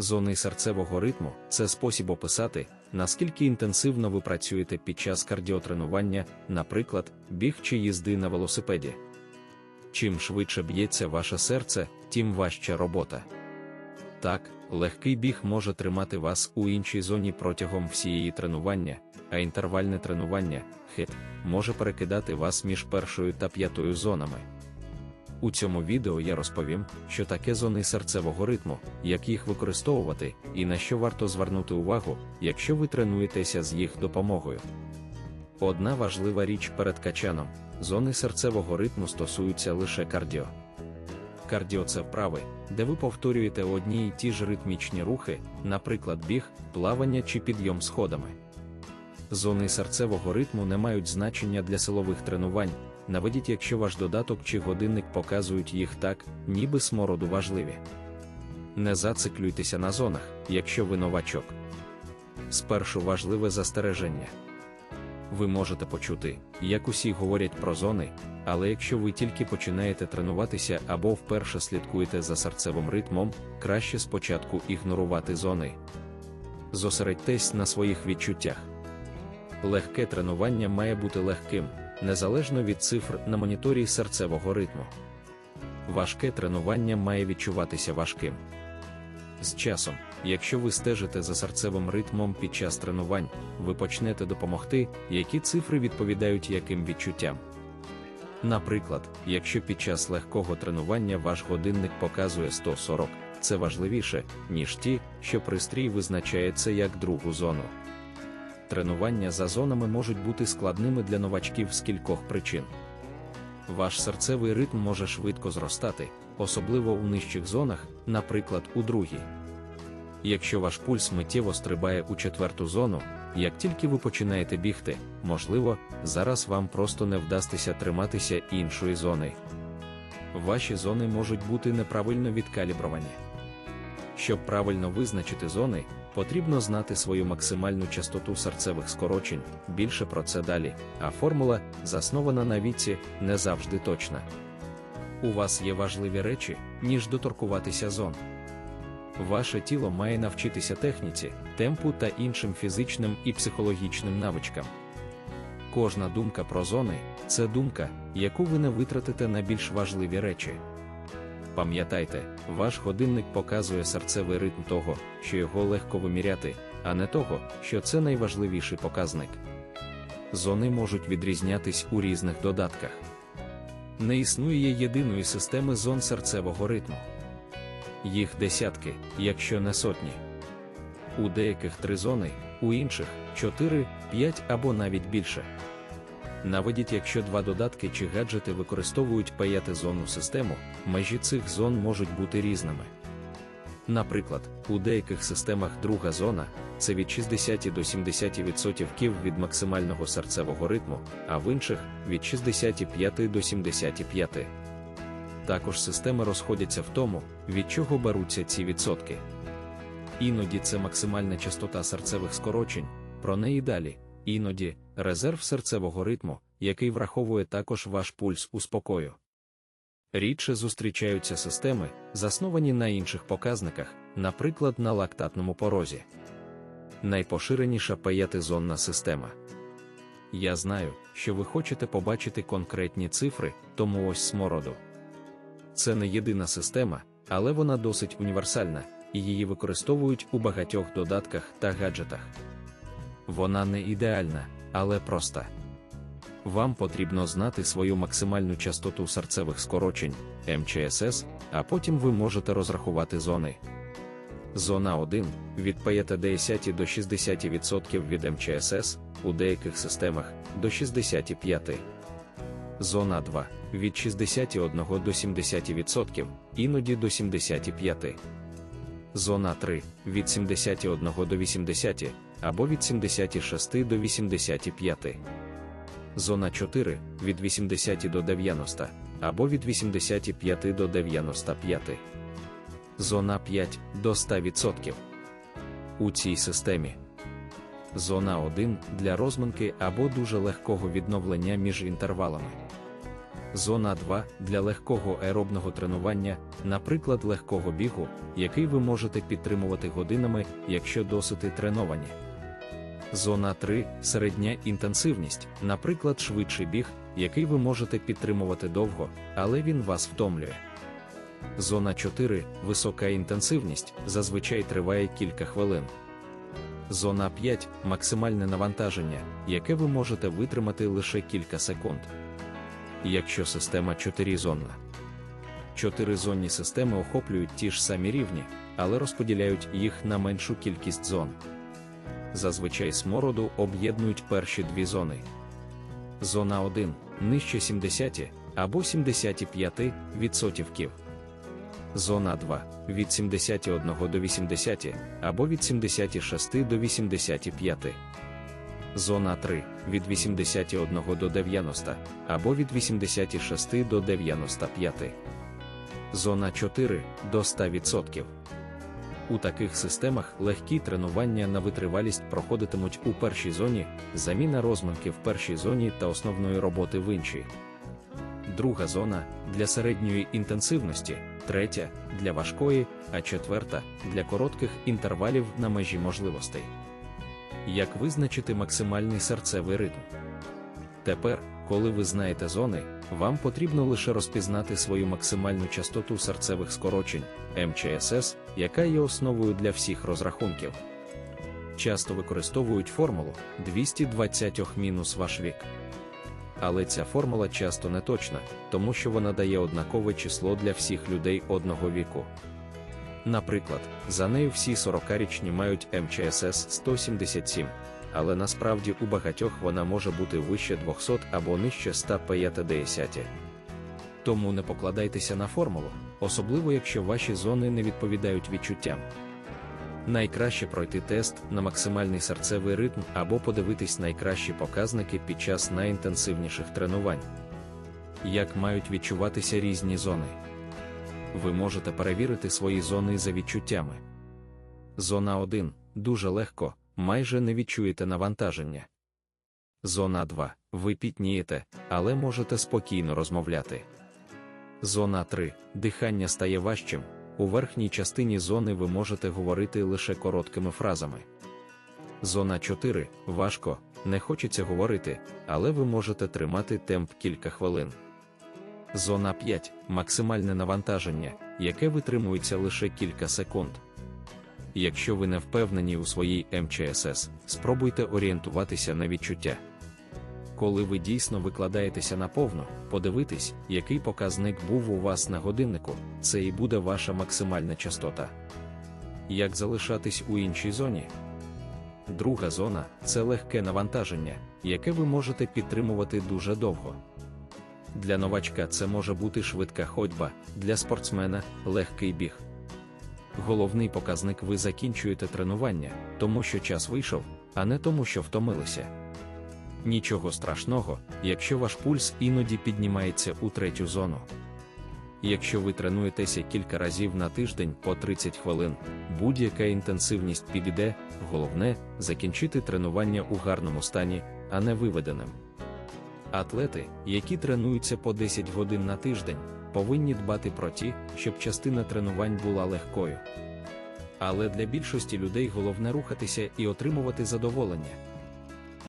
Зони серцевого ритму це спосіб описати, наскільки інтенсивно ви працюєте під час кардіотренування, наприклад, біг чи їзди на велосипеді. Чим швидше б'ється ваше серце, тим важча робота. Так, легкий біг може тримати вас у іншій зоні протягом всієї тренування, а інтервальне тренування хит, може перекидати вас між першою та п'ятою зонами. У цьому відео я розповім, що таке зони серцевого ритму, як їх використовувати і на що варто звернути увагу, якщо ви тренуєтеся з їх допомогою. Одна важлива річ перед качаном зони серцевого ритму стосуються лише кардіо. Кардіо це вправи, де ви повторюєте одні й ті ж ритмічні рухи, наприклад, біг, плавання чи підйом сходами. Зони серцевого ритму не мають значення для силових тренувань, наведіть, якщо ваш додаток чи годинник показують їх так, ніби смороду важливі. Не зациклюйтеся на зонах, якщо ви новачок. Спершу важливе застереження. Ви можете почути, як усі говорять про зони, але якщо ви тільки починаєте тренуватися або вперше слідкуєте за серцевим ритмом, краще спочатку ігнорувати зони. Зосередьтесь на своїх відчуттях. Легке тренування має бути легким, незалежно від цифр на моніторі серцевого ритму. Важке тренування має відчуватися важким. З часом, якщо ви стежите за серцевим ритмом під час тренувань, ви почнете допомогти, які цифри відповідають яким відчуттям. Наприклад, якщо під час легкого тренування ваш годинник показує 140, це важливіше, ніж ті, що пристрій визначає це як другу зону. Тренування за зонами можуть бути складними для новачків з кількох причин. Ваш серцевий ритм може швидко зростати, особливо у нижчих зонах, наприклад, у другій. Якщо ваш пульс миттєво стрибає у четверту зону, як тільки ви починаєте бігти, можливо, зараз вам просто не вдастися триматися іншої зони. Ваші зони можуть бути неправильно відкалібровані. Щоб правильно визначити зони, потрібно знати свою максимальну частоту серцевих скорочень, більше про це далі, а формула, заснована на віці, не завжди точна. У вас є важливі речі, ніж доторкуватися зон. Ваше тіло має навчитися техніці, темпу та іншим фізичним і психологічним навичкам. Кожна думка про зони це думка, яку ви не витратите на більш важливі речі. Пам'ятайте, ваш годинник показує серцевий ритм того, що його легко виміряти, а не того, що це найважливіший показник. Зони можуть відрізнятись у різних додатках. Не існує єдиної системи зон серцевого ритму. Їх десятки, якщо не сотні. У деяких три зони, у інших чотири, п'ять або навіть більше. Наведіть, якщо два додатки чи гаджети використовують п'ятизонну систему, межі цих зон можуть бути різними. Наприклад, у деяких системах друга зона це від 60 до 70% від максимального серцевого ритму, а в інших від 65 до 75. Також системи розходяться в тому, від чого беруться ці відсотки. Іноді це максимальна частота серцевих скорочень, про неї далі, іноді резерв серцевого ритму, який враховує також ваш пульс у спокою. Рідше зустрічаються системи, засновані на інших показниках, наприклад, на лактатному порозі. Найпоширеніша п'ятизонна система. Я знаю, що ви хочете побачити конкретні цифри, тому ось смороду. Це не єдина система, але вона досить універсальна, і її використовують у багатьох додатках та гаджетах. Вона не ідеальна, але проста. Вам потрібно знати свою максимальну частоту серцевих скорочень МЧСС, а потім ви можете розрахувати зони. Зона 1 від 50 до 60% від МЧСС, у деяких системах до 65. Зона 2 від 61 до 70%, іноді до 75. Зона 3 від 71 до 80 або від 76 до 85. Зона 4 від 80 до 90 або від 85 до 95. Зона 5 до 100%. У цій системі. Зона 1 для розминки або дуже легкого відновлення між інтервалами. Зона 2 для легкого аеробного тренування, наприклад, легкого бігу, який ви можете підтримувати годинами, якщо досить треновані. Зона 3 середня інтенсивність, наприклад, швидший біг, який ви можете підтримувати довго, але він вас втомлює. Зона 4 висока інтенсивність, зазвичай триває кілька хвилин. Зона 5 максимальне навантаження, яке ви можете витримати лише кілька секунд. Якщо система 4-зонна. Чотиризонні системи охоплюють ті ж самі рівні, але розподіляють їх на меншу кількість зон. Зазвичай смороду об'єднують перші дві зони. Зона 1 нижче 70 або 75%. Зона 2 від 71 до 80 або від 76 до 85. Зона 3 від 81 до 90 або від 86 до 95. Зона 4 до 100%. У таких системах легкі тренування на витривалість проходитимуть у першій зоні, заміна розминки в першій зоні та основної роботи в іншій. Друга зона для середньої інтенсивності, третя для важкої, а четверта для коротких інтервалів на межі можливостей. Як визначити максимальний серцевий ритм? Тепер, коли ви знаєте зони, вам потрібно лише розпізнати свою максимальну частоту серцевих скорочень МЧСС, яка є основою для всіх розрахунків. Часто використовують формулу 220 мінус ваш вік. Але ця формула часто не точна, тому що вона дає однакове число для всіх людей одного віку. Наприклад, за нею всі 40-річні мають МЧСС 177, але насправді у багатьох вона може бути вище 200 або нижче 150. Тому не покладайтеся на формулу, особливо якщо ваші зони не відповідають відчуттям. Найкраще пройти тест на максимальний серцевий ритм або подивитись найкращі показники під час найінтенсивніших тренувань. Як мають відчуватися різні зони? Ви можете перевірити свої зони за відчуттями. Зона 1 дуже легко, майже не відчуєте навантаження. Зона 2 ви пітнієте, але можете спокійно розмовляти. Зона 3 дихання стає важчим. У верхній частині зони ви можете говорити лише короткими фразами. Зона 4 важко, не хочеться говорити, але ви можете тримати темп кілька хвилин. Зона 5 максимальне навантаження, яке витримується лише кілька секунд. Якщо ви не впевнені у своїй МЧСС, спробуйте орієнтуватися на відчуття. Коли ви дійсно викладаєтеся наповну, подивитись, який показник був у вас на годиннику, це і буде ваша максимальна частота. Як залишатись у іншій зоні? Друга зона це легке навантаження, яке ви можете підтримувати дуже довго. Для новачка це може бути швидка ходьба, для спортсмена легкий біг. Головний показник ви закінчуєте тренування, тому що час вийшов, а не тому, що втомилися. Нічого страшного, якщо ваш пульс іноді піднімається у третю зону. Якщо ви тренуєтеся кілька разів на тиждень по 30 хвилин, будь-яка інтенсивність підійде, головне закінчити тренування у гарному стані, а не виведеним. Атлети, які тренуються по 10 годин на тиждень, повинні дбати про ті, щоб частина тренувань була легкою. Але для більшості людей головне рухатися і отримувати задоволення.